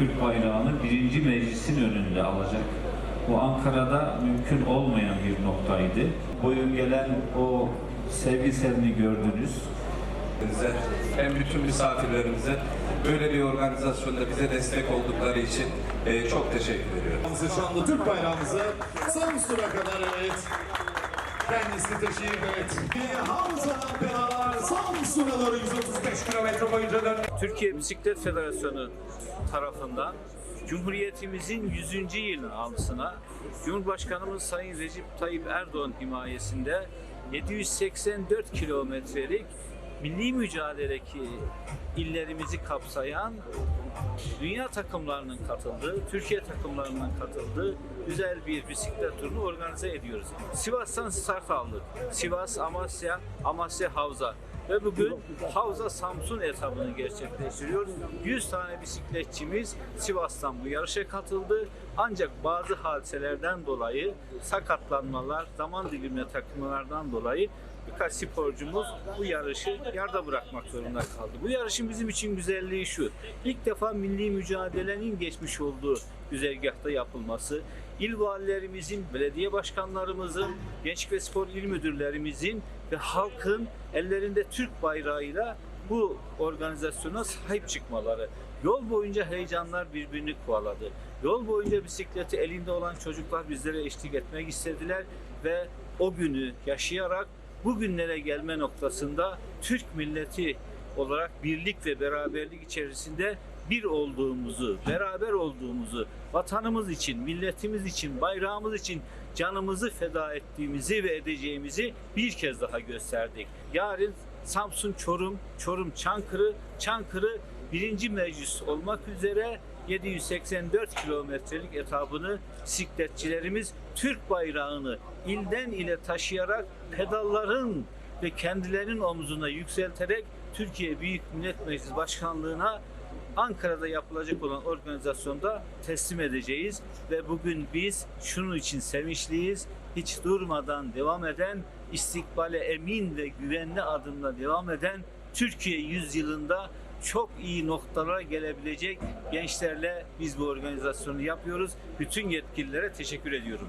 Türk bayrağını birinci meclisin önünde alacak. Bu Ankara'da mümkün olmayan bir noktaydı. Boyun gelen o sevgi selini gördünüz. Hem bütün misafirlerimize böyle bir organizasyonda bize destek oldukları için e, çok teşekkür ediyorum. Şanlı Türk bayrağımızı Samsun'a kadar evet. Kendisini taşıyıp evet. Hamza'dan pedalar Samsun'a doğru 135 kilometre boyunca dön. Türkiye Bisiklet Federasyonu tarafından Cumhuriyetimizin 100. yıl anısına Cumhurbaşkanımız Sayın Recep Tayyip Erdoğan himayesinde 784 kilometrelik milli mücadeledeki illerimizi kapsayan dünya takımlarının katıldığı, Türkiye takımlarının katıldığı güzel bir bisiklet turunu organize ediyoruz. Sivas'tan start aldık. Sivas, Amasya, Amasya Havza. Ve bugün Havza Samsun etabını gerçekleştiriyoruz. 100 tane bisikletçimiz Sivas'tan bu yarışa katıldı. Ancak bazı hadiselerden dolayı sakatlanmalar, zaman dilimine takılmalardan dolayı birkaç sporcumuz bu yarışı yarıda bırakmak zorunda kaldı. Bu yarışın bizim için güzelliği şu. İlk defa milli mücadelenin geçmiş olduğu güzergahta yapılması, il valilerimizin, belediye başkanlarımızın, gençlik ve spor il müdürlerimizin ve halkın ellerinde Türk bayrağıyla bu organizasyona sahip çıkmaları. Yol boyunca heyecanlar birbirini kovaladı. Yol boyunca bisikleti elinde olan çocuklar bizlere eşlik etmek istediler ve o günü yaşayarak bugünlere gelme noktasında Türk milleti olarak birlik ve beraberlik içerisinde bir olduğumuzu, beraber olduğumuzu, vatanımız için, milletimiz için, bayrağımız için canımızı feda ettiğimizi ve edeceğimizi bir kez daha gösterdik. Yarın Samsun, Çorum, Çorum, Çankırı, Çankırı birinci meclis olmak üzere 784 kilometrelik etabını bisikletçilerimiz Türk bayrağını ilden ile taşıyarak pedalların ve kendilerinin omzuna yükselterek Türkiye Büyük Millet Meclisi Başkanlığı'na Ankara'da yapılacak olan organizasyonda teslim edeceğiz ve bugün biz şunun için sevinçliyiz. Hiç durmadan devam eden, istikbale emin ve güvenli adımla devam eden Türkiye yüzyılında çok iyi noktalara gelebilecek gençlerle biz bu organizasyonu yapıyoruz. Bütün yetkililere teşekkür ediyorum.